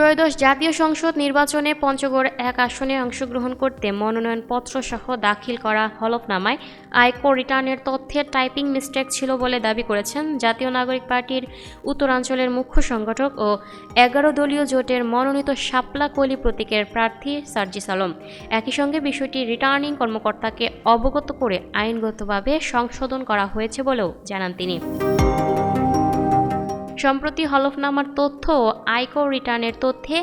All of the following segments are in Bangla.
ত্রয়োদশ জাতীয় সংসদ নির্বাচনে পঞ্চগড় এক আসনে অংশগ্রহণ করতে মনোনয়নপত্র সহ দাখিল করা হলফনামায় আয়কর রিটার্নের তথ্যে টাইপিং মিস্টেক ছিল বলে দাবি করেছেন জাতীয় নাগরিক পার্টির উত্তরাঞ্চলের মুখ্য সংগঠক ও এগারো দলীয় জোটের মনোনীত শাপলা কলি প্রতীকের প্রার্থী সার্জিস আলম। একই সঙ্গে বিষয়টি রিটার্নিং কর্মকর্তাকে অবগত করে আইনগতভাবে সংশোধন করা হয়েছে বলেও জানান তিনি। সম্প্রতি হলফনামার তথ্য ও আয়কর রিটার্নের তথ্যে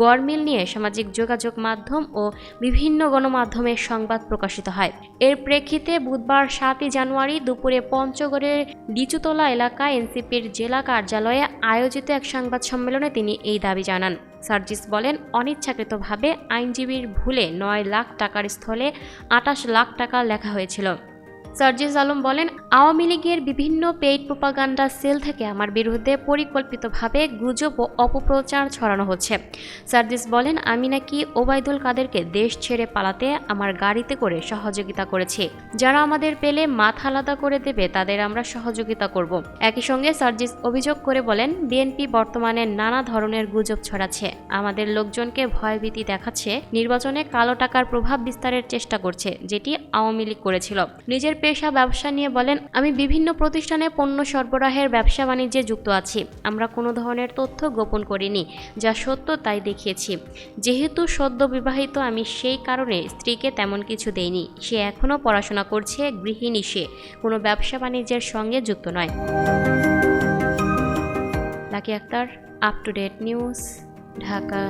গড়মিল নিয়ে সামাজিক যোগাযোগ মাধ্যম ও বিভিন্ন গণমাধ্যমে সংবাদ প্রকাশিত হয়। এর প্রেক্ষিতে বুধবার সাতই জানুয়ারি দুপুরে পঞ্চগড়ের লিচুতলা এলাকায় এনসিপির জেলা কার্যালয়ে আয়োজিত এক সংবাদ সম্মেলনে তিনি এই দাবি জানান। সার্জিস বলেন, অনিচ্ছাকৃতভাবে আইনজীবীর ভুলে নয় লাখ টাকার স্থলে আটাশ লাখ টাকা লেখা হয়েছিল। সার্জিস আলম বলেন, আওয়ামী লীগের বিভিন্ন পেইড প্রোপাগান্ডা সেল থেকে আমার বিরুদ্ধে পরিকল্পিতভাবে গুজব ও অপপ্রচার ছড়ানো হচ্ছে। সার্জিস বলেন, আমি নাকি ওবায়দুল কাদেরকে দেশ ছেড়ে পালাতে আমার গাড়িতে করে সহযোগিতা করেছি। যারা আমাদের পেলে মাথা আলাদা করে দেবে, তাদের আমরা সহযোগিতা করব। একই সঙ্গে সার্জিস অভিযোগ করে বলেন, বিএনপি বর্তমানে নানা ধরনের গুজব ছড়াচ্ছে। আমাদের লোকজনকে ভয়ভীতি দেখাচ্ছে। নির্বাচনে কালো টাকার প্রভাব বিস্তারের চেষ্টা করছে, যেটি আওয়ামী লীগ করেছিল। নিজের পেশা ব্যবসা নিয়ে বলেন, আমি বিভিন্ন প্রতিষ্ঠানে পণ্য সরবরাহের ব্যবসা বাণিজ্যে যুক্ত আছি। আমরা কোনো ধরনের তথ্য গোপন করিনি, যা সত্য তাই দেখিয়েছি। যেহেতু সদ্য বিবাহিত, আমি সেই কারণে স্ত্রীকে তেমন কিছু দেইনি। সে এখনও পড়াশোনা করছে, গৃহিণী সে। কোনো ব্যবসা বাণিজ্যের সঙ্গে যুক্ত নয়। Lucky Akter up to date news Dhaka.